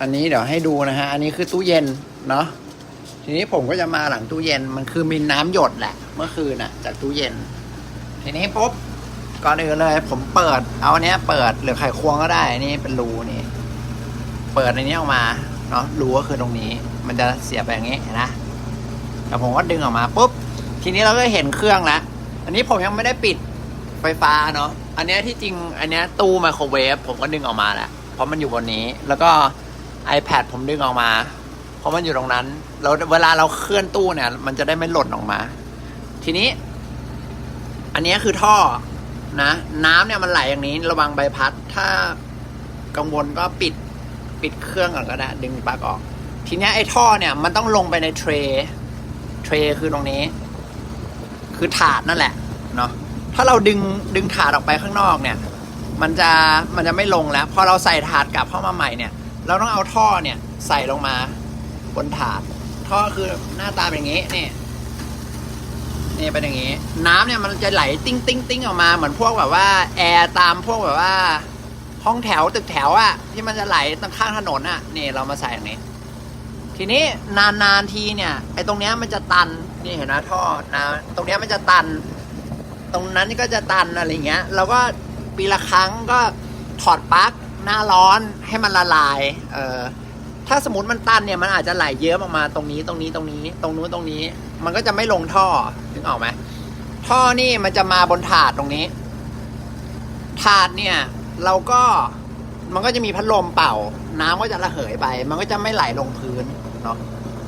อันนี้เดี๋ยวให้ดูนะฮะ อันนี้คือตู้เย็นเนาะ ทีนี้ผมก็จะมาหลังตู้เย็น มันคือมีน้ำหยดแหละ เมื่อคืนน่ะ จากตู้เย็น ทีนี้ปุ๊บ ก่อนอื่นเลย ผมเปิด เอาอันเนี้ยเปิดหรือไขควงก็ได้ นี่เป็นรูนี่ เปิดในนี้ออกมา เนาะ รูก็คือตรงนี้ มันจะเสียบไปอย่างนี้เห็นะ แต่ผมก็ดึงออกมาปุ๊บ ทีนี้เราก็เห็นเครื่องแล้ว อันนี้ผมยังไม่ได้ปิดไฟฟ้าเนาะ อันนี้ที่จริง อันนี้ตู้ไมโครเวฟผมก็ดึงออกมาแหละเพราะมันอยู่บนนี้ แล้วก็ iPad ผมดึงออกมา เพราะมันอยู่ตรงนั้นเราเวลาเราเคลื่อนตู้เนี่ย มันจะได้ไม่หล่นออกมา ทีนี้ อันนี้คือท่อนะ น้ำเนี่ยมันไหลอย่างนี้ ระวังใบพัด ถ้ากังวลก็ปิดปิดเครื่องก่อนก็ได้ดึงปลั๊กออก ทีนี้ไอ้ท่อเนี่ย มันต้องลงไปในเทรย์เทรย์คือตรงนี้ คือถาดนั่นแหละเนาะถ้าเราดึงดึงถาดออกไปข้างนอกเนี่ย มันจะมันจะไม่ลงแล้วพอเราใส่ถาดกลับเข้ามาใหม่เนี่ย เราต้องเอาท่อเนี่ยใส่ลงมาบนถาด ท่อคือหน้าตาเป็นอย่างนี้นี่นี่เป็นอย่างนี้ น้ำเนี่ยมันจะไหลติ้งติ้งติ้งออกมาเหมือนพวกแบบว่าแอร์ตามพวกแบบว่า ห้องแถวตึกแถวอะที่มันจะไหลตรงข้างถนนอะนี่เรามาใส่อย่างนี้ ทีนี้นานๆทีเนี่ยไอ้ตรงเนี้ยมันจะตันนี่เห็นนะท่อนะตรงเนี้ยมันจะตัน ตรงนั้นก็จะตันอะไรเงี้ยเราก็ปีละครั้งก็ถอดปลั๊ก หน้าร้อนให้มันละลาย เออถ้าสมมติมันตันเนี่ยมันอาจจะไหลเยอะออกมาตรงนี้ตรงนี้ตรงนี้ ตรงนู้นตรงนี้ มันก็จะไม่ลงท่อถึงออกไหมท่อนี่มันจะมาบนถาดตรงนี้ ถาดเนี่ย เราก็มันก็จะมีพัดลมเป่า น้ำก็จะระเหยไป มันก็จะไม่ไหลลงพื้นเนาะ